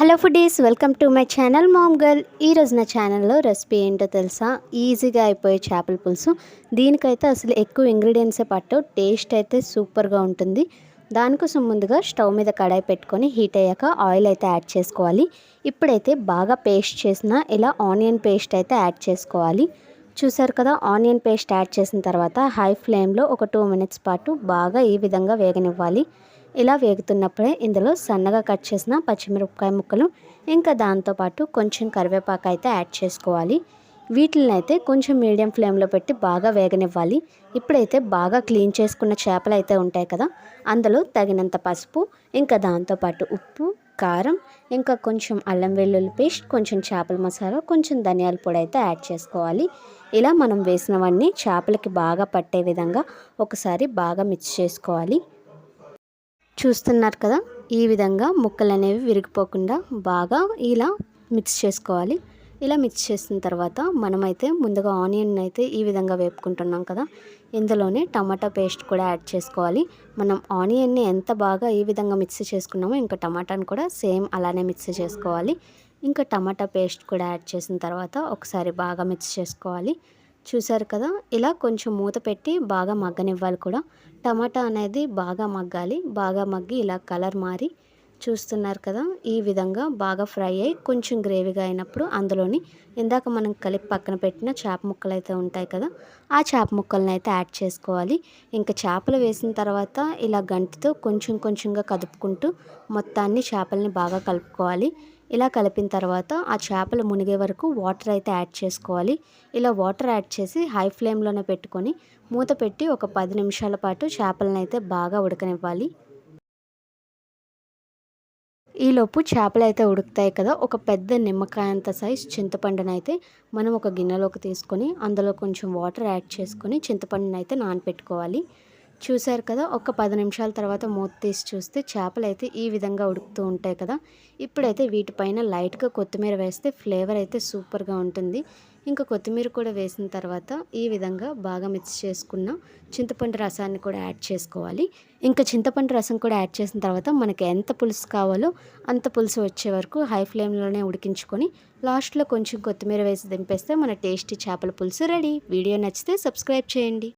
Hello foodies welcome to my channel mom girl. ఈరోజు నా ఛానల్లో రెసిపీ ఏంటో తెలుసా? ఈజీగా అయిపోయే చేపల పులుసు. దీనికైతే అసలు ఎక్కువ ఇంగ్రీడియంట్సే పట్టు. టేస్ట్ అయితే సూపర్గా ఉంటుంది. దానికోసం ముందుగా స్టవ్ మీద కడాయి పెట్టుకొని హీట్ అయ్యాక ఆయిల్ అయితే యాడ్ చేసుకోవాలి. ఇప్పుడైతే బాగా పేస్ట్ చేసిన ఇలా ఆనియన్ పేస్ట్ అయితే యాడ్ చేసుకోవాలి. చూసారు కదా ఆనియన్ పేస్ట్ యాడ్ చేసిన తర్వాత హై ఫ్లేమ్లో ఒక టూ మినిట్స్ పాటు బాగా ఈ విధంగా వేగనివ్వాలి. ఇలా వేగుతున్నప్పుడే ఇందులో సన్నగా కట్ చేసిన పచ్చిమిరపకాయ ముక్కలు ఇంకా దాంతోపాటు కొంచెం కరివేపాకు అయితే యాడ్ చేసుకోవాలి. వీటిని అయితే కొంచెం మీడియం ఫ్లేమ్లో పెట్టి బాగా వేగనివ్వాలి. ఇప్పుడైతే బాగా క్లీన్ చేసుకున్న చేపలు అయితే ఉంటాయి కదా అందులో తగినంత పసుపు ఇంకా దాంతోపాటు ఉప్పు కారం ఇంకా కొంచెం అల్లం వెల్లుల్లి పేస్ట్ కొంచెం చేపల మసాలా కొంచెం ధనియాల పొడి అయితే యాడ్ చేసుకోవాలి. ఇలా మనం వేసినవన్నీ చేపలకి బాగా పట్టే విధంగా ఒకసారి బాగా మిక్స్ చేసుకోవాలి. చూస్తున్నారు కదా ఈ విధంగా ముక్కలు అనేవి విరిగిపోకుండా బాగా ఇలా మిక్స్ చేసుకోవాలి. ఇలా మిక్స్ చేసిన తర్వాత మనమైతే ముందుగా ఆనియన్ అయితే ఈ విధంగా వేపుకుంటున్నాం కదా. ఇందులోనే టమాటా పేస్ట్ కూడా యాడ్ చేసుకోవాలి. మనం ఆనియన్ని ఎంత బాగా ఈ విధంగా మిక్స్ చేసుకున్నామో ఇంకా టమాటాని కూడా సేమ్ అలానే మిక్స్ చేసుకోవాలి. ఇంకా టమాటా పేస్ట్ కూడా యాడ్ చేసిన తర్వాత ఒకసారి బాగా మిక్స్ చేసుకోవాలి. చూసారు కదా ఇలా కొంచెం మూత పెట్టి బాగా మగ్గనివ్వాలి కూడా. టమాటా అనేది బాగా మగ్గాలి. బాగా మగ్గి ఇలా కలర్ మారి చూస్తున్నారు కదా ఈ విధంగా బాగా ఫ్రై అయ్యి కొంచెం గ్రేవీగా అయినప్పుడు అందులోని ఇందాక మనం కలిపి పక్కన పెట్టిన చేప ముక్కలు అయితే ఉంటాయి కదా ఆ చేప ముక్కలను అయితే యాడ్ చేసుకోవాలి. ఇంకా చేపలు వేసిన తర్వాత ఇలా గంటితో కొంచెం కొంచెంగా కదుపుకుంటూ మొత్తాన్ని చేపల్ని బాగా కలుపుకోవాలి. ఇలా కలిపిన తర్వాత ఆ చేపలు మునిగే వరకు వాటర్ అయితే యాడ్ చేసుకోవాలి. ఇలా వాటర్ యాడ్ చేసి హై ఫ్లేమ్లోనే పెట్టుకొని మూత పెట్టి ఒక పది నిమిషాల పాటు చేపలను అయితే బాగా ఉడకనివ్వాలి. ఈలోపు చేపలు అయితే ఉడుకుతాయి కదా ఒక పెద్ద నిమ్మకాయ అంత సైజ్ చింతపండును అయితే మనం ఒక గిన్నెలోకి తీసుకొని అందులో కొంచెం వాటర్ యాడ్ చేసుకొని చింతపండును అయితే నానపెట్టుకోవాలి. చూశారు కదా ఒక పది నిమిషాల తర్వాత మూత తీసి చూస్తే చేపలు అయితే ఈ విధంగా ఉడుకుతూ ఉంటాయి కదా. ఇప్పుడైతే వీటిపైన లైట్గా కొత్తిమీర వేస్తే ఫ్లేవర్ అయితే సూపర్గా ఉంటుంది. ఇంకా కొత్తిమీర కూడా వేసిన తర్వాత ఈ విధంగా బాగా మిక్స్ చేసుకున్న చింతపండు రసాన్ని కూడా యాడ్ చేసుకోవాలి. ఇంకా చింతపండు రసం కూడా యాడ్ చేసిన తర్వాత మనకి ఎంత పులుసు కావాలో అంత పులుసు వచ్చే వరకు హై ఫ్లేమ్లోనే ఉడికించుకొని లాస్ట్లో కొంచెం కొత్తిమీర వేసి దింపేస్తే మన టేస్టీ చేపల పులుసు రెడీ. వీడియో నచ్చితే సబ్స్క్రైబ్ చేయండి.